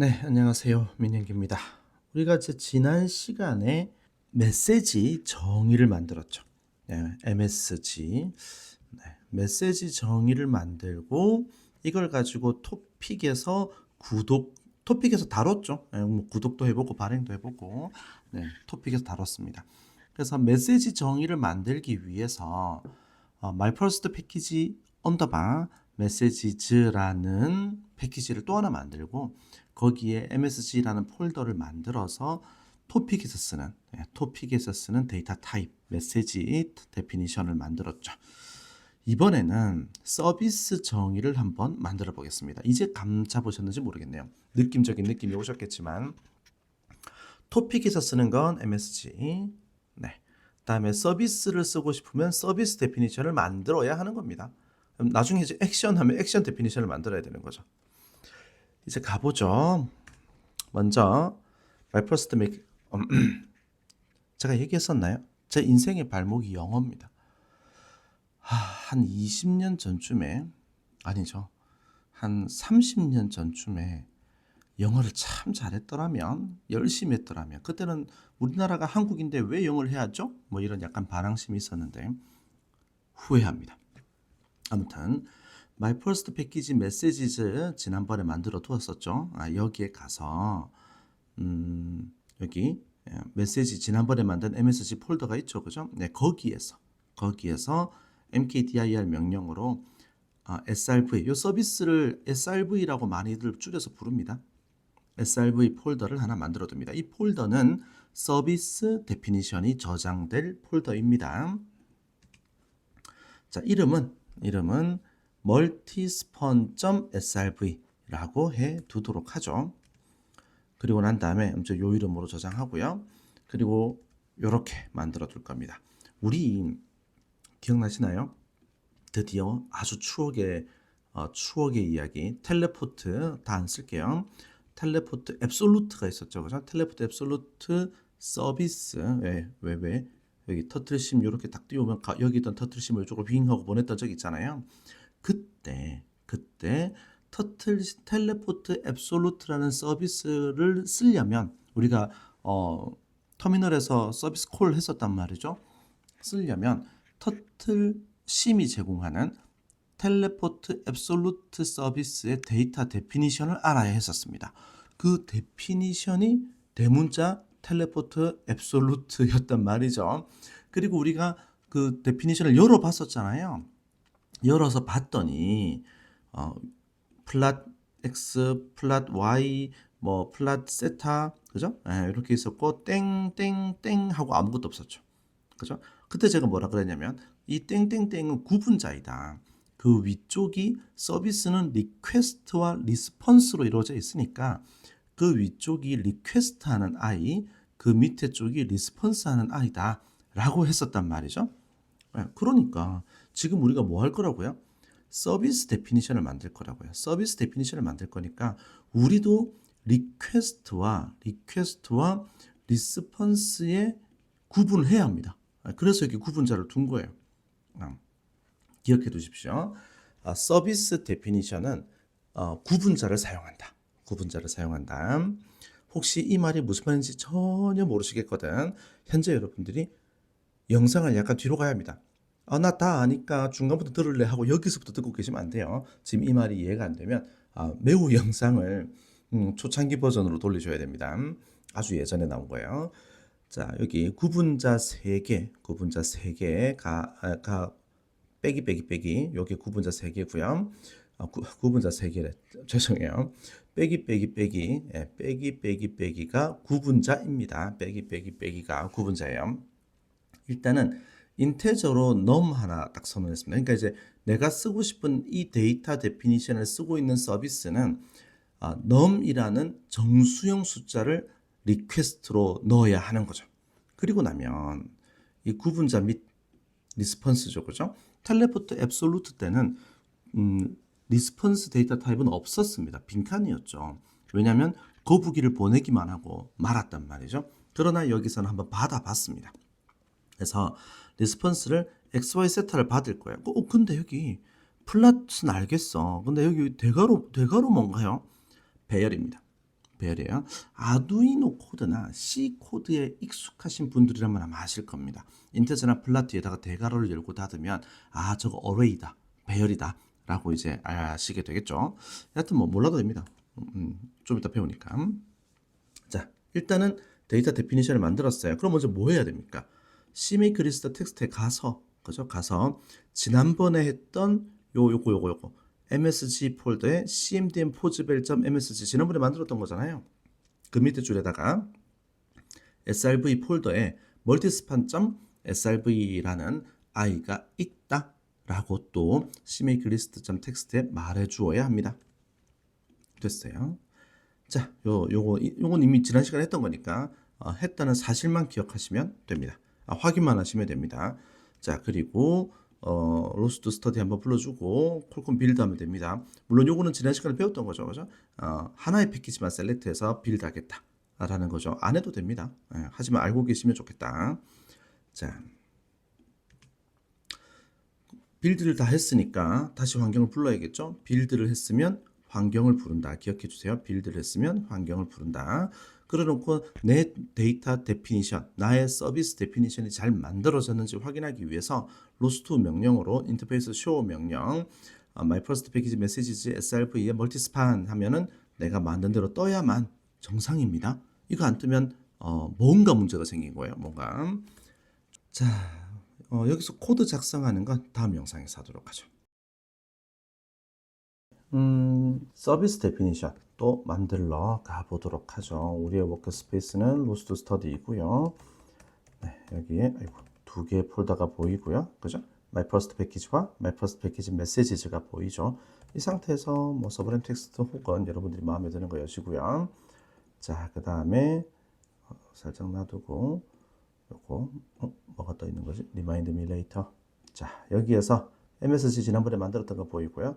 네, 안녕하세요. 민영기입니다. 우리가 이제 지난 시간에 메시지 정의를 만들었죠. 네, MSG. 네, 메시지 정의를 만들고 이걸 가지고 토픽에서 구독, 토픽에서 다뤘죠. 네, 뭐 구독도 해보고 발행도 해보고, 네, 토픽에서 다뤘습니다. 그래서 메시지 정의를 만들기 위해서 어, 말퍼스트 패키지 언더바 메시지즈라는 패키지를 또 하나 만들고 거기에 MSG라는 폴더를 만들어서 토픽에서 쓰는 예, 토픽에서 쓰는 데이터 타입 메시지 데피니션을 만들었죠. 이번에는 서비스 정의를 한번 만들어 보겠습니다. 이제 감 잡으셨는지 모르겠네요. 느낌적인 느낌이 오셨겠지만 토픽에서 쓰는 건 MSG. 네. 그다음에 서비스를 쓰고 싶으면 서비스 데피니션을 만들어야 하는 겁니다. 나중에 이제 액션 하면 액션 데피니션을 만들어야 되는 거죠. 이제 가보죠. 먼저 first make 음, 제가 얘기했었나요? 제 인생의 발목이 영어입니다. 하, 한 20년 전쯤에 아니죠. 한 30년 전쯤에 영어를 참 잘했더라면 열심히 했더라면 그때는 우리나라가 한국인데 왜 영어를 해야죠? 뭐 이런 약간 반항심이 있었는데 후회합니다. 아무튼 My First Package Messages 지난번에 만들어 두었었죠. 아, 여기에 가서 음, 여기 예, 메시지 지난번에 만든 MSG 폴더가 있죠, 그죠? 네, 거기에서 거기에서 mkdir 명령으로 아, srv 요 서비스를 srv라고 많이들 줄여서 부릅니다. srv 폴더를 하나 만들어 둡니다. 이 폴더는 서비스 데피니션이 저장될 폴더입니다. 자, 이름은 이름은 multispan.srv라고 해 두도록 하죠. 그리고 난 다음에 이제 요 이름으로 저장하고요. 그리고 요렇게 만들어 둘 겁니다. 우리 기억나시나요? 드디어 아주 추억의 어, 추억의 이야기 텔레포트 다 안 쓸게요. 텔레포트 앱솔루트가 있었죠. 그죠? 텔레포트 앱솔루트 서비스 왜 왜 왜? 여기 터틀심 이렇게 딱 띄우면 가, 여기 있던 터틀심을 이쪽으로 윙하고 보냈던 적 있잖아요. 그때 그때 터틀 텔레포트 앱솔루트라는 서비스를 쓰려면 우리가 어, 터미널에서 서비스 콜 했었단 말이죠. 쓰려면 터틀 심이 제공하는 텔레포트 앱솔루트 서비스의 데이터 데피니션을 알아야 했었습니다. 그 데피니션이 대문자 텔레포트 앱솔루트였단 말이죠. 그리고 우리가 그 데피니션을 열어봤었잖아요. 열어서 봤더니 어, 플랫 x, 플랫 y, 뭐 플랫 세타, 그죠? 예, 이렇게 있었고 땡땡땡 하고 아무것도 없었죠. 그죠? 그때 제가 뭐라 그랬냐면 이 땡땡땡은 구분자이다. 그 위쪽이 서비스는 리퀘스트와 리스폰스로 이루어져 있으니까 그 위쪽이 리퀘스트 하는 아이, 그 밑에 쪽이 리스폰스 하는 아이다. 라고 했었단 말이죠. 예, 그러니까 지금 우리가 뭐 할 거라고요? 서비스 데피니션을 만들 거라고요. 서비스 데피니션을 만들 거니까 우리도 리퀘스트와 리퀘스트와 리스폰스의 구분을 해야 합니다. 아, 그래서 이렇게 구분자를 둔 거예요. 아, 기억해 두십시오. 아, 서비스 데피니션은 어, 구분자를 사용한다. 구분자를 사용한다. 혹시 이 말이 무슨 말인지 전혀 모르시겠거든. 현재 여러분들이 영상을 약간 뒤로 가야 합니다. 아, 나 다 아니까 중간부터 들을래 하고 여기서부터 듣고 계시면 안 돼요. 지금 이 말이 이해가 안 되면 아, 매우 영상을 음, 초창기 버전으로 돌리셔야 됩니다. 아주 예전에 나온 거예요. 자, 여기 구분자 3개, 구분자 3개 가 아, 가, 빼기 빼기 빼기 여기 구분자 3개고요. 아, 구, 구분자 3개래. 죄송해요. 빼기 빼기 빼기 예, 빼기 빼기 빼기가 구분자입니다. 빼기 빼기 빼기가 구분자예요. 일단은 인테저로 num 하나 딱 선언했습니다. 그러니까 이제 내가 쓰고 싶은 이 데이터 데피니션을 쓰고 있는 서비스는 아, num이라는 정수형 숫자를 리퀘스트로 넣어야 하는 거죠. 그리고 나면 이 구분자 및 리스폰스죠, 그죠? 텔레포트 앱솔루트 때는 음, 리스폰스 데이터 타입은 없었습니다. 빈칸이었죠. 왜냐하면 거부기를 보내기만 하고 말았단 말이죠. 그러나 여기서는 한번 받아봤습니다. 그래서 리스폰스를 XY 세타를 받을 거예요. 어, 근데 여기 플랫은 알겠어. 근데 여기 대가로 대가로 뭔가요? 배열입니다. 배열이에요. 아두이노 코드나 C 코드에 익숙하신 분들이라면 아마 아실 겁니다. 인테저나 플랫 뒤에다가 대괄호를 열고 닫으면 아 저거 어레이다 배열이다 라고 이제 아시게 되겠죠. 하여튼 뭐 몰라도 됩니다. 음, 좀 이따 배우니까. 자 일단은 데이터 데피니션을 만들었어요. 그럼 먼저 뭐 해야 됩니까? 리스트 텍스트에 가서 그죠? 가서 지난번에 했던 요 요거 요거 요거 MSG 폴더에 cmdm 포즈벨.msg 지난번에 만들었던 거잖아요. 그 밑에 줄에다가 srv 폴더에 multispan.srv라는 아이가 있다 라고 또 cmake list.txt에 말해 주어야 합니다. 됐어요. 자, 요 요거 이- 요건 이미 지난 시간에 했던 거니까 어, 했다는 사실만 기억하시면 됩니다. 아, 확인만 하시면 됩니다. 자, 그리고 어, 로스트 스터디 한번 불러주고 콜콤 빌드 하면 됩니다. 물론 요거는 지난 시간에 배웠던 거죠, 그죠? 어, 하나의 패키지만 셀렉트해서 빌드 하겠다 라는 거죠. 안 해도 됩니다. 예, 하지만 알고 계시면 좋겠다. 자, 빌드를 다 했으니까 다시 환경을 불러야겠죠? 빌드를 했으면 환경을 부른다. 기억해 주세요. 빌드를 했으면 환경을 부른다. 그래놓고 내 데이터 데피니션, 나의 서비스 데피니션이 잘 만들어졌는지 확인하기 위해서 로스트 명령으로 인터페이스 쇼 명령, 어, my first package messages srv에 멀티스판 하면은 내가 만든 대로 떠야만 정상입니다. 이거 안 뜨면 어, 뭔가 문제가 생긴 거예요. 뭔가. 자, 어, 여기서 코드 작성하는 건 다음 영상에서 하도록 하죠. 음, 서비스 데피니션 또 만들러 가보도록 하죠. 우리의 워크스페이스는 로스트 스터디이고요. 네, 여기에 두 개의 폴더가 보이고요. 그죠? My First Package와 My First Package Messages가 보이죠. 이 상태에서 뭐 서브램 텍스트 혹은 여러분들이 마음에 드는 거 여시고요. 자, 그 다음에 어, 살짝 놔두고 요거 어, 뭐가 떠 있는 거지? Remind me later. 자, 여기에서 MSG 지난번에 만들었던 거 보이고요.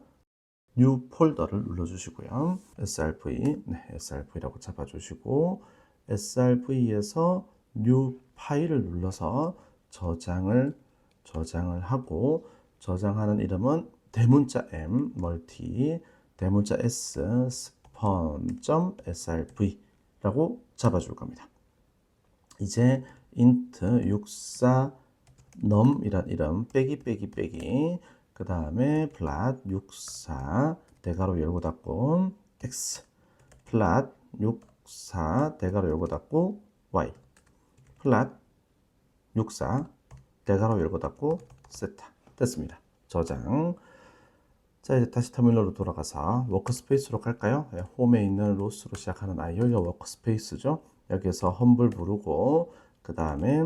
뉴 폴더를 눌러주시고요. srv, 네, srv라고 잡아주시고 srv에서 뉴 파일을 눌러서 저장을 저장을 하고 저장하는 이름은 대문자 m 멀티 대문자 s spawn.srv라고 잡아줄 겁니다. 이제 int 64 num이란 이름 빼기 빼기 빼기 그 다음에 플랫 64 대괄호 열고 닫고 x 플랫 64 대괄호 열고 닫고 y 플랫 64 대괄호 열고 닫고 세타 됐습니다. 저장 자 이제 다시 터미널로 돌아가서 워크스페이스로 갈까요? 네, 홈에 있는 로스로 시작하는 아이 여기가 워크스페이스죠. 여기에서 험블 부르고 그 다음에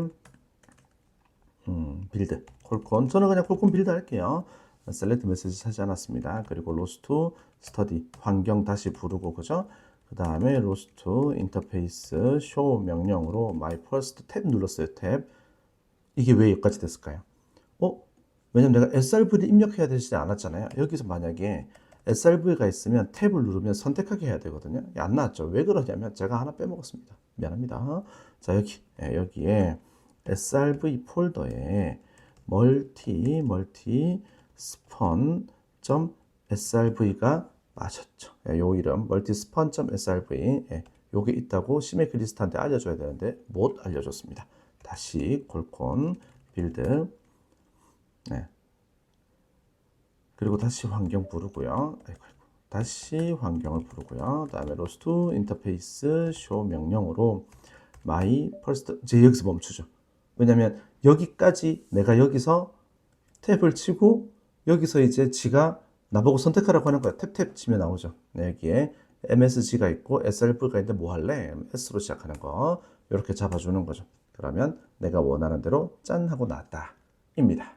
음, 빌드 콜콘 저는 그냥 콜콘 빌드 할게요. 셀렉트 메시지 하지 않았습니다. 그리고 로스트 스터디 환경 다시 부르고 그죠? 그 다음에 로스트 인터페이스 쇼 명령으로 my first 탭 눌렀어요. 탭 이게 왜 여기까지 됐을까요? 어? 왜냐면 내가 srv를 입력해야 되지 않았잖아요. 여기서 만약에 srv가 있으면 탭을 누르면 선택하게 해야 되거든요. 안 나왔죠. 왜 그러냐면 제가 하나 빼먹었습니다. 미안합니다. 자 여기 예, 여기에 srv 폴더에 멀티 멀티 스펀 .srv가 맞았죠. 예, 요 이름 멀티 스펀 .srv 예, 요게 있다고 시메크 리스트한테 알려줘야 되는데 못 알려줬습니다. 다시 콜콘 빌드 네. 그리고 다시 환경 부르고요. 아이고. 다시 환경을 부르고요. 다음에 로스트 인터페이스 쇼 명령으로 my first 이제 여기서 멈추죠. 왜냐면 여기까지 내가 여기서 탭을 치고 여기서 이제 지가 나보고 선택하라고 하는 거야. 탭탭 치면 나오죠. 네, 여기에 MSG가 있고 SRV가 있는데 뭐 할래? S로 시작하는 거 이렇게 잡아주는 거죠. 그러면 내가 원하는 대로 짠 하고 나왔다. 입니다.